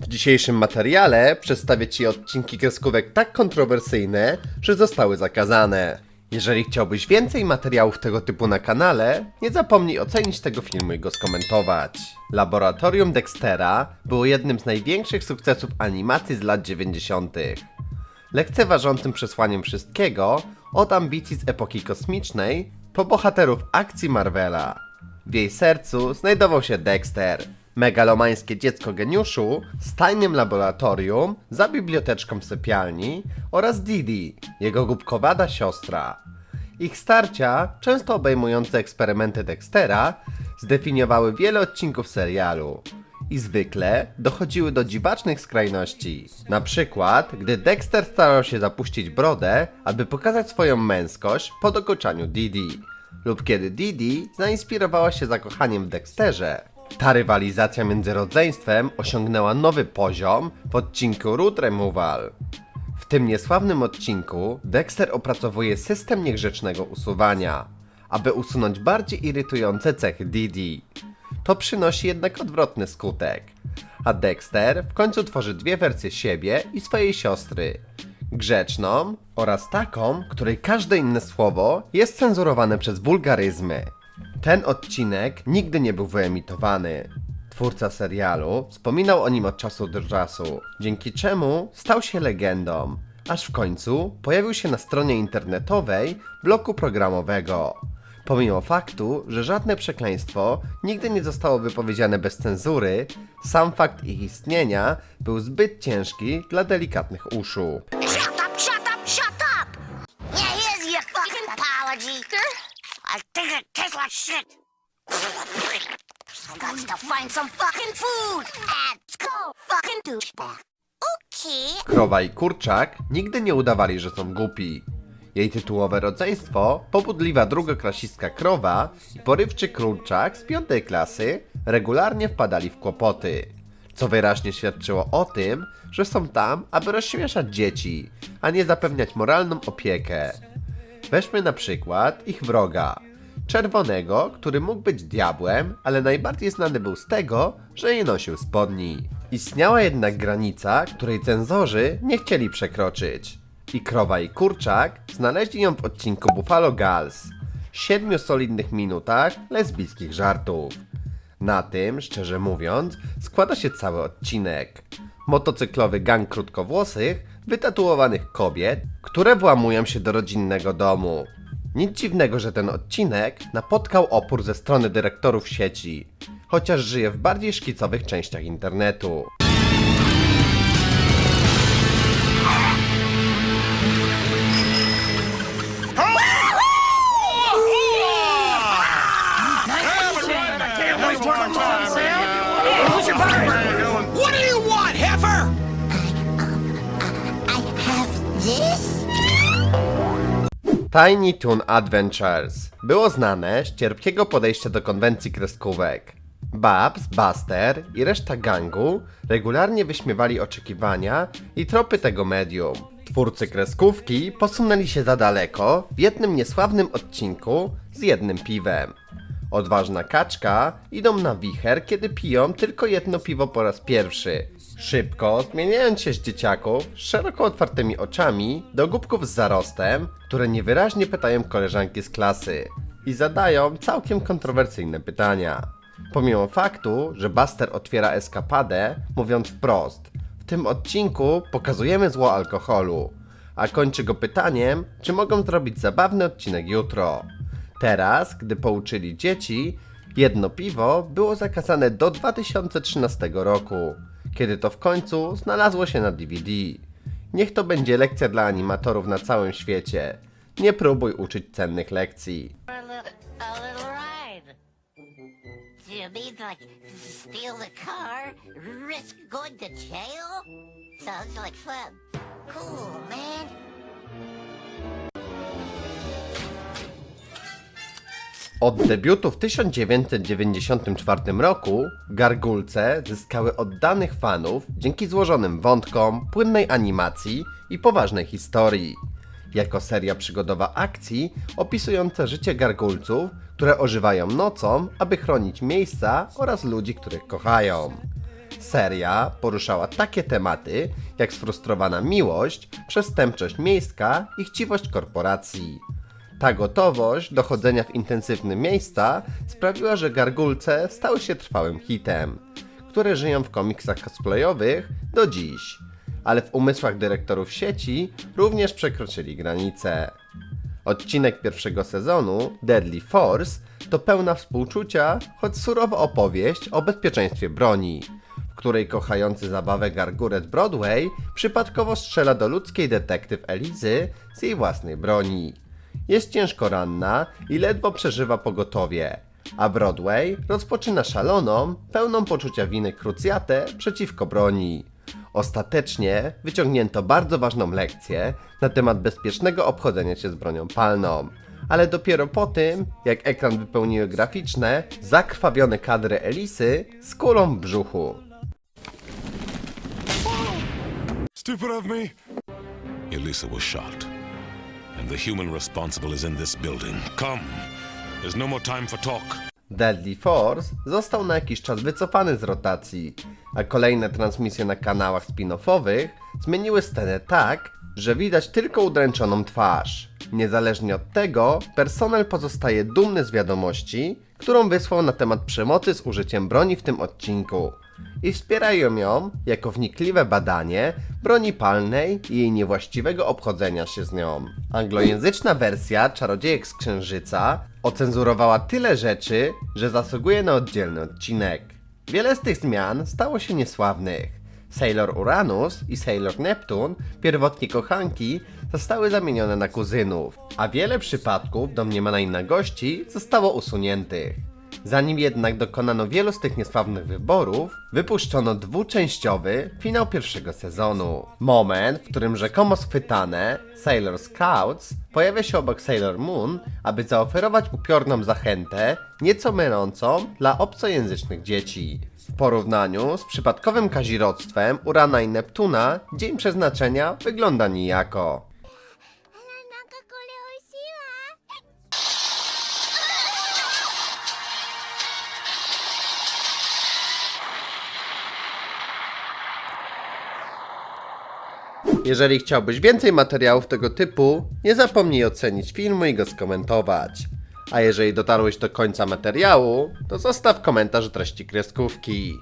W dzisiejszym materiale przedstawię Ci odcinki kreskówek tak kontrowersyjne, że zostały zakazane. Jeżeli chciałbyś więcej materiałów tego typu na kanale, nie zapomnij ocenić tego filmu i go skomentować. Laboratorium Dextera było jednym z największych sukcesów animacji z lat 90. Lekceważącym przesłaniem wszystkiego, od ambicji z epoki kosmicznej, po bohaterów akcji Marvela. W jej sercu znajdował się Dexter, megalomańskie dziecko geniuszu z tajnym laboratorium za biblioteczką w sypialni oraz Didi, jego głupkowata siostra. Ich starcia, często obejmujące eksperymenty Dextera, zdefiniowały wiele odcinków serialu i zwykle dochodziły do dziwacznych skrajności. Na przykład, gdy Dexter starał się zapuścić brodę, aby pokazać swoją męskość po dokuczaniu Didi, lub kiedy Didi zainspirowała się zakochaniem w Dexterze. Ta rywalizacja między rodzeństwem osiągnęła nowy poziom w odcinku Root Removal. W tym niesławnym odcinku Dexter opracowuje system niegrzecznego usuwania, aby usunąć bardziej irytujące cechy Didi. To przynosi jednak odwrotny skutek, a Dexter w końcu tworzy dwie wersje siebie i swojej siostry. Grzeczną oraz taką, której każde inne słowo jest cenzurowane przez wulgaryzmy. Ten odcinek nigdy nie był wyemitowany. Twórca serialu wspominał o nim od czasu do czasu, dzięki czemu stał się legendą, aż w końcu pojawił się na stronie internetowej bloku programowego. Pomimo faktu, że żadne przekleństwo nigdy nie zostało wypowiedziane bez cenzury, sam fakt ich istnienia był zbyt ciężki dla delikatnych uszu. I think it tastes like shit. I got to find some fucking food. Let's go, fucking douchebag. Okay. Krowa i kurczak nigdy nie udawali, że są głupi. Jej tytułowe rodzeństwo, pobudliwa drugoklasistka krowa i porywczy kurczak z piątej klasy regularnie wpadali w kłopoty. Co wyraźnie świadczyło o tym, że są tam, aby rozśmieszać dzieci, a nie zapewniać moralną opiekę. Weźmy na przykład ich wroga. Czerwonego, który mógł być diabłem, ale najbardziej znany był z tego, że nie nosił spodni. Istniała jednak granica, której cenzorzy nie chcieli przekroczyć. I krowa i kurczak znaleźli ją w odcinku Buffalo Gals. Siedmiu solidnych minutach lesbijskich żartów. Na tym, szczerze mówiąc, składa się cały odcinek. Motocyklowy gang krótkowłosych, wytatuowanych kobiet, które włamują się do rodzinnego domu. Nic dziwnego, że ten odcinek napotkał opór ze strony dyrektorów sieci, chociaż żyje w bardziej szkicowych częściach internetu. Tiny Toon Adventures było znane z cierpkiego podejścia do konwencji kreskówek. Babs, Buster i reszta gangu regularnie wyśmiewali oczekiwania i tropy tego medium. Twórcy kreskówki posunęli się za daleko w jednym niesławnym odcinku z jednym piwem. Odważna kaczka idą na wicher, kiedy piją tylko jedno piwo po raz pierwszy. Szybko, zmieniając się z dzieciaków szeroko otwartymi oczami do głupków z zarostem, które niewyraźnie pytają koleżanki z klasy i zadają całkiem kontrowersyjne pytania. Pomimo faktu, że Buster otwiera eskapadę, mówiąc wprost, w tym odcinku pokazujemy zło alkoholu, a kończy go pytaniem, czy mogą zrobić zabawny odcinek jutro. Teraz, gdy pouczyli dzieci, jedno piwo było zakazane do 2013 roku, kiedy to w końcu znalazło się na DVD. Niech to będzie lekcja dla animatorów na całym świecie. Nie próbuj uczyć cennych lekcji. Cool, man. Od debiutu w 1994 roku Gargulce zyskały oddanych fanów dzięki złożonym wątkom, płynnej animacji i poważnej historii. Jako seria przygodowa akcji opisująca życie gargulców, które ożywają nocą, aby chronić miejsca oraz ludzi, których kochają. Seria poruszała takie tematy jak sfrustrowana miłość, przestępczość miejska i chciwość korporacji. Ta gotowość do chodzenia w intensywne miejsca sprawiła, że gargulce stały się trwałym hitem, które żyją w komiksach cosplayowych do dziś, ale w umysłach dyrektorów sieci również przekroczyli granice. Odcinek pierwszego sezonu, Deadly Force, to pełna współczucia, choć surowa opowieść o bezpieczeństwie broni, w której kochający zabawę gargurec Broadway przypadkowo strzela do ludzkiej detektyw Elizy z jej własnej broni. Jest ciężko ranna i ledwo przeżywa pogotowie, a Broadway rozpoczyna szaloną, pełną poczucia winy krucjatę przeciwko broni. Ostatecznie wyciągnięto bardzo ważną lekcję na temat bezpiecznego obchodzenia się z bronią palną. Ale dopiero po tym, jak ekran wypełniły graficzne, zakrwawione kadry Elisy z kulą w brzuchu. Stupid of me. Elisa was shot. The human responsible is in this building. Come. There's no more time for talk. Deadly Force został na jakiś czas wycofany z rotacji, a kolejne transmisje na kanałach spin-offowych zmieniły scenę tak, że widać tylko udręczoną twarz. Niezależnie od tego, personel pozostaje dumny z wiadomości, którą wysłał na temat przemocy z użyciem broni w tym odcinku i wspierają ją jako wnikliwe badanie broni palnej i jej niewłaściwego obchodzenia się z nią. Anglojęzyczna wersja Czarodziejek z Księżyca ocenzurowała tyle rzeczy, że zasługuje na oddzielny odcinek. Wiele z tych zmian stało się niesławnych. Sailor Uranus i Sailor Neptun, pierwotnie kochanki, zostały zamienione na kuzynów, a wiele przypadków domniemanej nagości zostało usuniętych. Zanim jednak dokonano wielu z tych niesławnych wyborów, wypuszczono dwuczęściowy finał pierwszego sezonu. Moment, w którym rzekomo schwytane Sailor Scouts pojawia się obok Sailor Moon, aby zaoferować upiorną zachętę, nieco mylącą dla obcojęzycznych dzieci. W porównaniu z przypadkowym kazirodztwem Urana i Neptuna, dzień przeznaczenia wygląda nijako. Jeżeli chciałbyś więcej materiałów tego typu, nie zapomnij ocenić filmu i go skomentować. A jeżeli dotarłeś do końca materiału, to zostaw komentarz treści kreskówki.